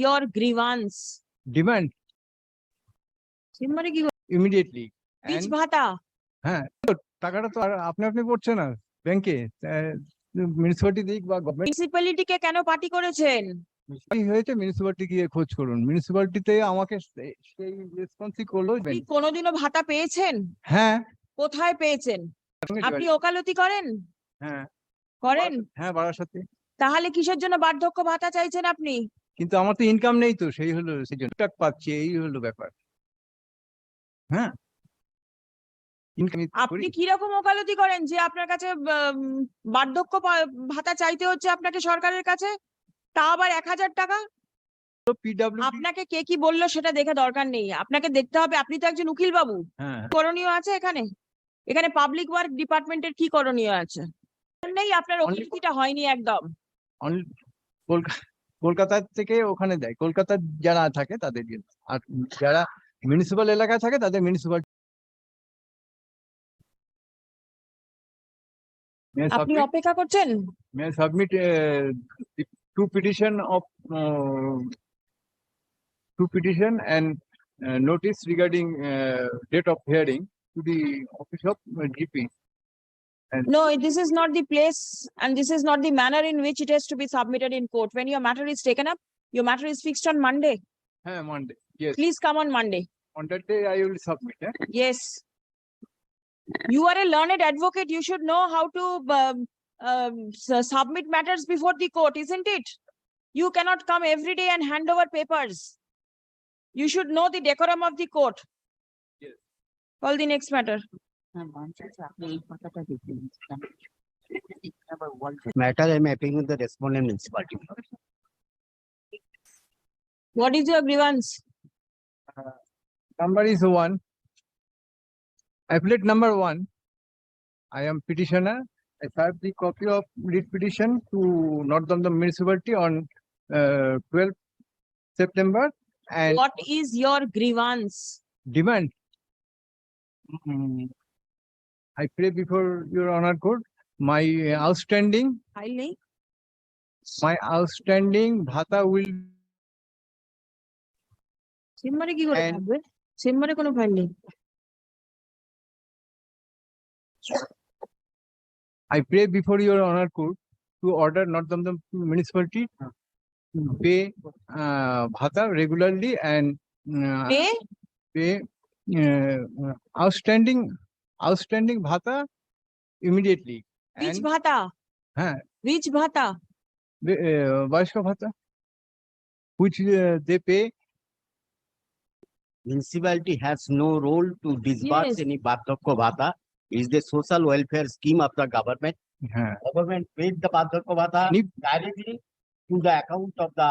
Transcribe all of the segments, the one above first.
your grievance? demand. Immediately. বীজ And ভাতা হ্যাঁ টাকাটা তো আর আপনি আপনি পড়ছে না ব্যাংকে মিউনিসিপালিটি দিক বা কেন পার্টি করেছেন? হয়েছে মিউনিসিপালিটি গিয়ে খোঁজ করুন। মিউনিসিপালিটিতে আমাকে সেই রেসপন্সই করল আপনি কোনোদিনও ভাতা পেয়েছেন? হ্যাঁ। কোথায় পেয়েছেন? আপনি ওকালতি করেন? হ্যাঁ। করেন? হ্যাঁ বাড়ার সাথে তাহলে কিসের জন্য বার্ধক্য ভাতা চাইছেন আপনি? কিন্তু আমার তো ইনকাম নেই তো সেই হলো সেই জন্য পাচ্ছি এই হলো ব্যাপার। হ্যাঁ? আপনি কি রকম ওকালতি করেন যে আপনার কাছে বার্ধক্য ভাতা চাইতে হচ্ছে আপনাকে সরকারের কাছে? তা আবার এক হাজার টাকা? আপনাকে কে কি বলল সেটা দেখে দরকার নেই। আপনাকে দেখতে হবে আপনি তো একজন উকিল বাবু হ্যাঁ করণীয় আছে এখানে? এখানে পাবলিক ওয়ার্ক ডিপার্টমেন্টের কি করণীয় আছে? নেই আপনার ওকিলতিটা হয়নি একদম। কলকাতা থেকে ওখানে দেয়। কলকাতার যারা থাকে তাদের জন্য। আর যারা মিউনিসিপাল এলাকায় থাকে তাদের মিউনিসিপাল আপনি অপেক্ষা করছেন? May submit to petition of to petition and notice regarding date of hearing to the office of GP No, this is not the place and this is not the manner in which it has to be submitted in court. When your matter is taken up, your matter is fixed on Monday. Monday, yes, Please come on Monday. on that day I will submit, eh? Yes. You are a learned advocate. You should know how to um, um, submit matters before the court, isn't it? You cannot come every day and hand over papers. You should know the decorum of the court. Yes. Call the next matter. Matter I'm appealing the respondent municipality. What is your grievance? Number is one. Appellate number one. I am petitioner. I serve the copy of lead petition to Northampton municipality on uh, 12th September and What is your grievance? demand. Mm, I pray before your honor court, my outstanding, File my outstanding bhata will চেম্বারে কি করে থাকবে? চেম্বারে কোনো file নেই। I pray before your honor court to order Northampton municipality to pay uh, bhata regularly and uh, Pay? pay uh, outstanding outstanding bhata immediately. Which bhata? huh, Which bhata? the, uh, bhata, which uh, they pay. municipality has no role to disburse Yes. any Bardhakya Bhata. Is the social welfare scheme of the government. huh. Government paid the Bardhakya Bhata Any- directly to the account of the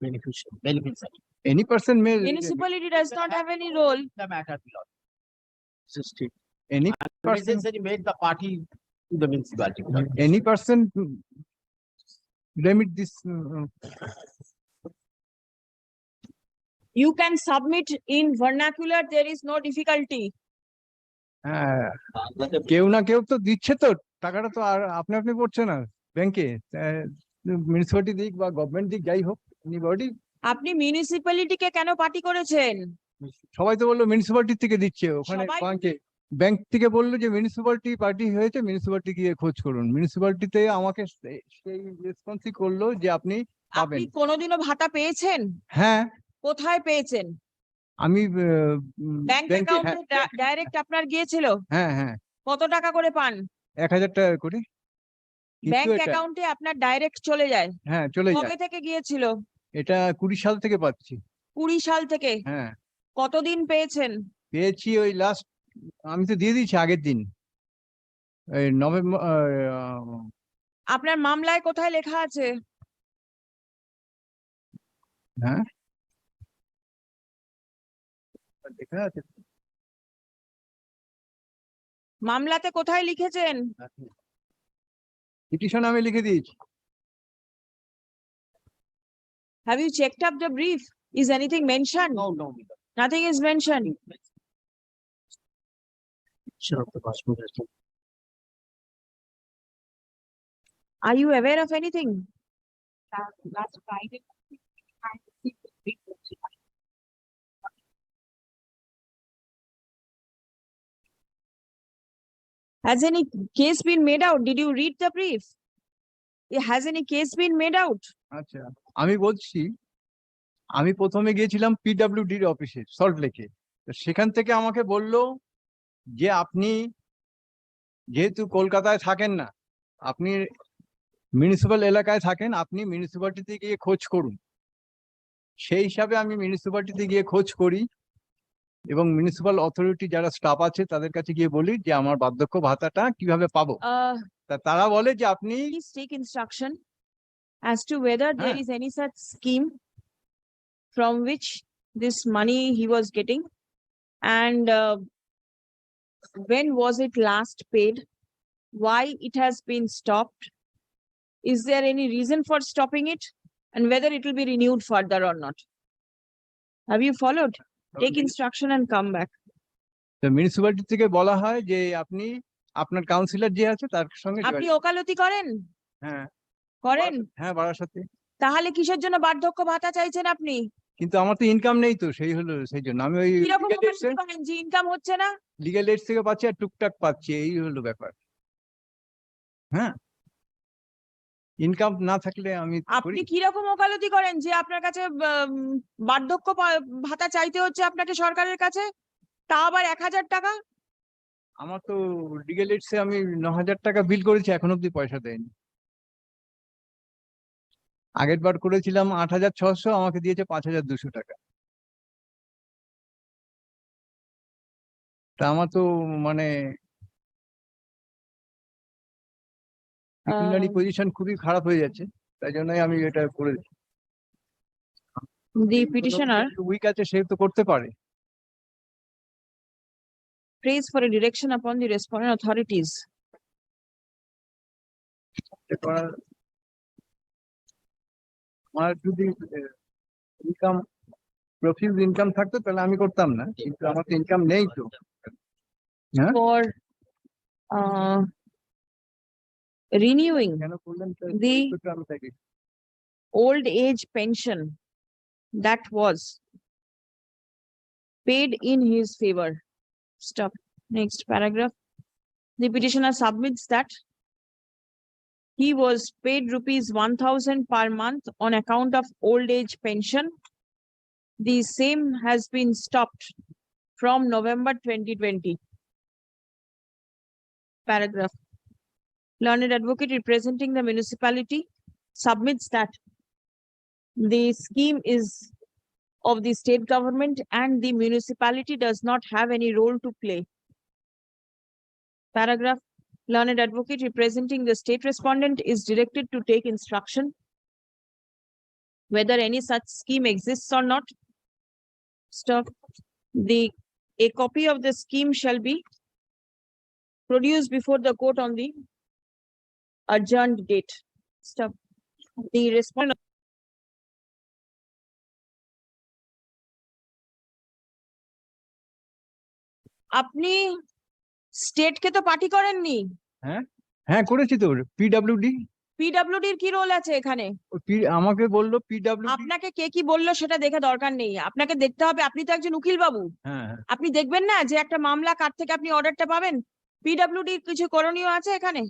beneficiary. beneficiary. Any person may. Municipality does not have any role. The matter belongs. Any person Necessary made the party to the municipality. any person mm, remit this uh, You can submit in vernacular, there is no difficulty. হ্যাঁ কেউ না কেউ তো দিচ্ছে তো টাকাটা তো আর আপনি আপনি পড়ছে না ব্যাংকে মিউনিসিপালিটি দিক বা গভর্নমেন্ট দিক যাই হোক এনিবডি আপনি মিউনিসিপ্যালিটিকে কেন পার্টি করেছেন? সবাই তো বলল মিউনিসিপালিটি থেকে দিচ্ছে ওখানে সবাই- ব্যাংকে ব্যাংক থেকে বলল যে মিউনিসিপালিটি পার্টি হয়েছে মিউনিসিপালিটি গিয়ে খোঁজ করুন মিউনিসিপালিটিতে আমাকে সেই রেসপন্সই করল যে আপনি আপনি কোনোদিনও ভাতা পেয়েছেন? হ্যাঁ কোথায় পেয়েছেন? আমি ব্যাংক অ্যাকাউন্টে ডাইরেক্ট আপনার গিয়েছিল? হ্যাঁ হ্যাঁ কত টাকা করে পান? এক হাজার টাকা করে ব্যাংক অ্যাকাউন্টে আপনার ডাইরেক্ট চলে যায়। হ্যাঁ চলে যায় কবে থেকে গিয়েছিল? এটা কুড়ি সাল থেকে পাচ্ছি কুড়ি সাল থেকে। হ্যাঁ কতদিন পেয়েছেন? পেয়েছি ওই লাস্ট আমি তো দিয়ে দিয়েছি আগের দিন। এই নভেম্বর আপনার মামলায় কোথায় লেখা আছে? হ্যাঁ? মামলাতে কোথায় লিখেছেন? পিটিশন আমি লিখে দিয়েছি। Have you checked up the brief is anything mention nothing is mention Sure, Prakash. Are you aware of anything? Last Friday, I received a big Has any case been made out? Did you read the brief? Has any case been made out? আচ্ছা আমি বলছি আমি প্রথমে গিয়েছিলাম পিডাব্লিউডির অফিসে salt লেকে সেখান থেকে আমাকে বলল যে আপনি যেহেতু কলকাতায় থাকেন না আপনি মিউনিসিপ্যাল এলাকায় থাকেন আপনি মিউনিসিপ্যালিটিতে গিয়ে খোঁজ করুন সেই হিসাবে আমি মিউনিসিপ্যালিটিতে গিয়ে খোঁজ করি এবং মিউনিসিপ্যাল অথরিটি যারা স্টাফ আছে তাদের কাছে গিয়ে বলি যে আমার বার্ধক্য ভাতাটা কীভাবে পাবো তারা বলে যে আপনি take instruction as to whether there Huh. is any such scheme from which this money he was getting and uh, when was it last paid? Why it has been stopped? Is there any reason for stopping it? And whether it will be renewed further or not? Have you followed? Take instruction and come back. Municipality থেকে বলা হয় যে আপনি আপনার councillor যে আছে তার সঙ্গে আপনি ওকালতি করেন? হ্যাঁ করেন? হ্যাঁ বাড়ার সাথে তাহলে কিসের জন্য বার্ধক্য ভাতা চাইছেন আপনি? কিন্তু আমার তো ইনকাম নেই তো সেই হলো সেই জন্য। আমি ওই যে ইনকাম হচ্ছে না? লিগ্যাল এইডস থেকে পাচ্ছি আর টুকটাক পাচ্ছি এই হলো ব্যাপার। হ্যাঁ। ইনকাম না থাকলে আমি আপনি কীরকম ওকালতি করেন যে আপনার কাছে বার্ধক্য ভাতা চাইতে হচ্ছে আপনাকে সরকারের কাছে? তা আবার এক হাজার টাকা? আমার তো লিগ্যাল এইডসে আমি ন হাজার টাকা বিল করেছি এখন অব্দি পয়সা দেয়নি। আগের বার করেছিলাম আট হাজার ছশো আমাকে দিয়েছে পাঁচ হাজার দুশো টাকা। তা আমার তো মানে পজিশন খুবই খারাপ হয়ে যাচ্ছে তাই জন্যই আমি এটা করে the petitioner উইক আছে সে তো করতে পারে। Prays for a direction upon the respondent authorities এটা করার আমার যদি ইনকাম প্রফিউজ ইনকাম থাকতো তাহলে আমি করতাম না কিন্তু আমার তো ইনকাম নেই তো হ্যাঁ for uh, renewing কেন করলেন তো- The- তো আমি তাকে old age pension that was paid in his favor. Stop. Next paragraph. The petitioner submits that he was paid rupees one thousand per month on account of old age pension. The same has been stopped from November twenty twenty. Paragraph. Learned advocate representing the municipality submits that the scheme is of the state government and the municipality does not have any role to play. Paragraph, learned advocate representing the state respondent is directed to take instruction whether any such scheme exists or not. Stop. The, a copy of the scheme shall be produced before the court on the adjourned date. Stop. The respondent আপনি স্টেটকে তো party করেননি। হ্যাঁ? হ্যাঁ করেছি তো। PWD পিডব্লিউডির কি role আছে এখানে? আমাকে বলল পিডাব্লিউডি আপনাকে কে কি বলল সেটা দেখে দরকার নেই। আপনাকে দেখতে হবে আপনি তো একজন উকিল বাবু হ্যাঁ হ্যাঁ। আপনি দেখবেন না যে একটা মামলা কার থেকে আপনি অর্ডারটা পাবেন? পিডব্লিউডির কিছু করণীয় আছে এখানে?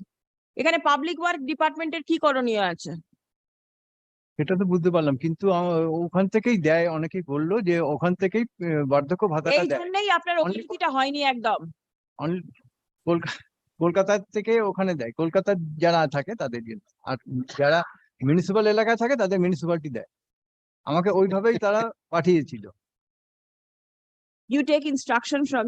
এখানে পাবলিক ওয়ার্ক ডিপার্টমেন্টের কি করণীয় আছে? সেটা তো বুঝতে পারলাম কিন্তু ওখান থেকেই দেয় অনেকেই বলল যে ওখান থেকেই বার্ধক্য ভাতাটা এই জন্যই আপনার ওকালতিটা হয়নি একদম। কলকাতার থেকে ওখানে দেয়। কলকাতা যারা থাকে তাদের জন্য। আর যারা মিউনিসিপাল এলাকা থাকে তাদের মিউনিসিপালিটি দেয়। আমাকে ওইভাবেই তারা পাঠিয়েছিল। You take instruction from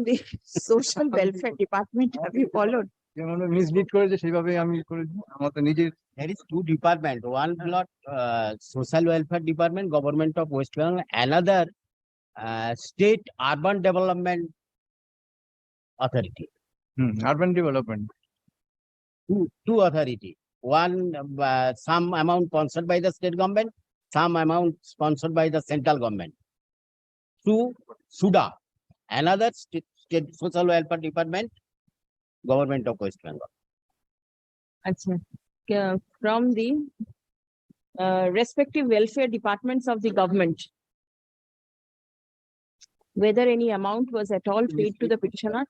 social welfare department have you followed যেমন মিসলিড করেছে সেভাবে আমি করেছি আমার নিজের there to department one blot social welfare department government of West Bengal another state urban development authority. Hmm. Urban development. Two, two authority. One, uh, some amount sponsored by the state government, some amount sponsored by the central government. Two, SUDA, another state, state social welfare department, government of West Bengal. From the uh, respective welfare departments of the government. Whether any amount was at all paid to the petitioner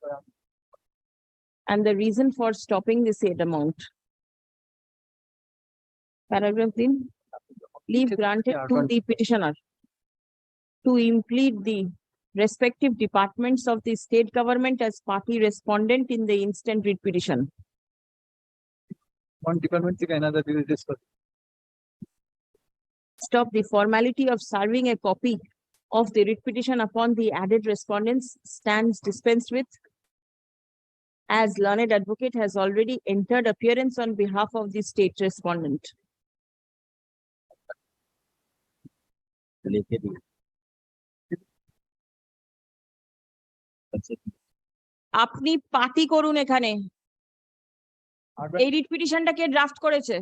and the reason for stopping the said amount. Paragraph in, leave granted to the petitioner to implead the respective departments of the state government as party respondent in the instant writ petition. one department থেকে another we will discuss. Stop the formality of serving a copy of the writ petition upon the added respondents stands dispensed with. As learned advocate has already entered appearance on behalf of the state respondent. লিখে দিন আপনি party করুন এখানে আর এই writ পিটিশনটা কে draft করেছে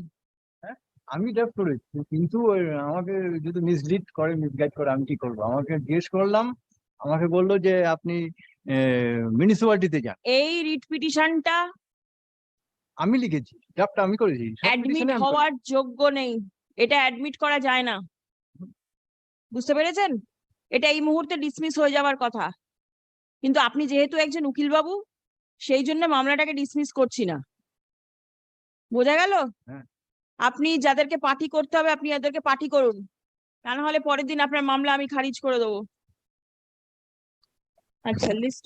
আমি draft করেছি কিন্তু আমাকে যদি মিসলিড করে মিসগাইড করে আমি কি করব? আমাকে জিজ্ঞেস করলাম আমাকে বলল যে আপনি মিউনিসিপালিটিতে যান। এই রিট পিটিশনটা আমি লিখেছি ড্রাফট আমি করেছি অ্যাডমিট। হওয়ার যোগ্য নেই এটা অ্যাডমিট করা যায় না। বুঝতে পেরেছেন? এটা এই মুহূর্তে ডিসমিস হয়ে যাওয়ার কথা। কিন্তু আপনি যেহেতু একজন উকিল বাবু সেই জন্য মামলাটাকে ডিসমিস করছি না। বোঝা গেল? হ্যাঁ। আপনি যাদেরকে পার্টি করতে হবে, আপনি যাদেরকে পার্টি করুন। তা না হলে পরের দিন আপনার মামলা আমি খারিজ করে দেবো। আচ্ছা লিস্ট